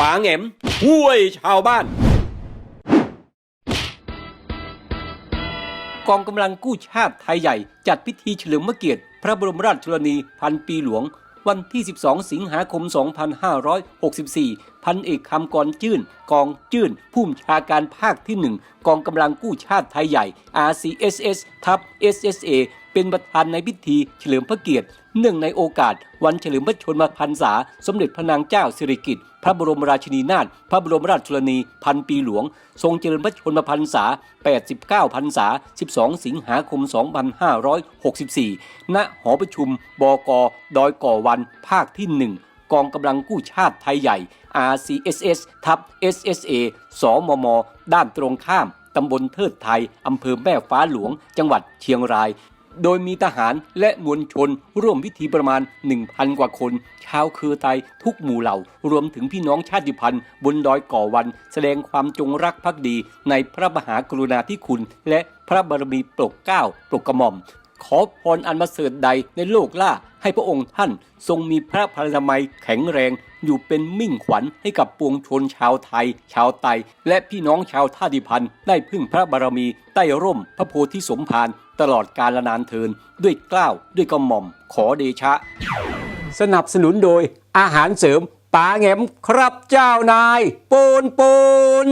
ป๋าแหงมห่วยชาวบ้าน กองกำลังกู้ชาติไทยใหญ่ จัดพิธีเฉลิมพระเกียรติ พระบรมราชชนนีพันปีหลวง วันที่ 12 สิงหาคม 2564 พันเอกคำกรจื้น กองจื้น ผู้บัญชาการภาคที่1กองกำลังกู้ชาติไทยใหญ่ RCSS ทับ SSA เป็นประธานในพิธีเฉลิมพระเกียรติเนื่องในโอกาส วันเฉลิมพระชนมพรรษา สมเด็จพระนางเจ้าสิริกิติ์พระบรมราชินีนาถพระบรมราชชนนีพันปีหลวง ทรงเจริญพระชนมพรรษา 89 พรรษา 12 สิงหาคม 2564 ณหอประชุม บก ดอยก่อวันภาคที่ 1 กองกำลังกู้ชาติไทยใหญ่ RCSS ทับ SSA สมม ด้านตรงข้าม ตำบลเทิดไทย อำเภอแม่ฟ้าหลวง จังหวัดเชียงราย โดยมีทหารและมวลชนร่วมพิธีประมาณ 1,000 กว่าคน ชาวคือไทยทุกหมู่เหล่า รวมถึงพี่น้องชาติพันธุ์ บนดอยก่อวัน แสดงความจงรักภักดีในพระมหากรุณาธิคุณและพระบารมีปรดเกล้าปรดกระหม่อม ขอพรอันมาเสริฐใดในโลกล่าให้พระองค์ท่านทรงมีพระพลามัยแข็งแรง อยู่เป็นมิ่งขวัญให้กับปวงชนชาวไทย ชาวไตและพี่น้องชาวท่าดิพันธ์ได้พึ่งพระบารมีใต้ร่มพระโพธิสมภารตลอดกาลนานเทิน ด้วยเกล้าวด้วยกระหม่อม ขอเดชะ สนับสนุนโดยอาหารเสริมป๋าแงมครับเจ้านายปูนปูน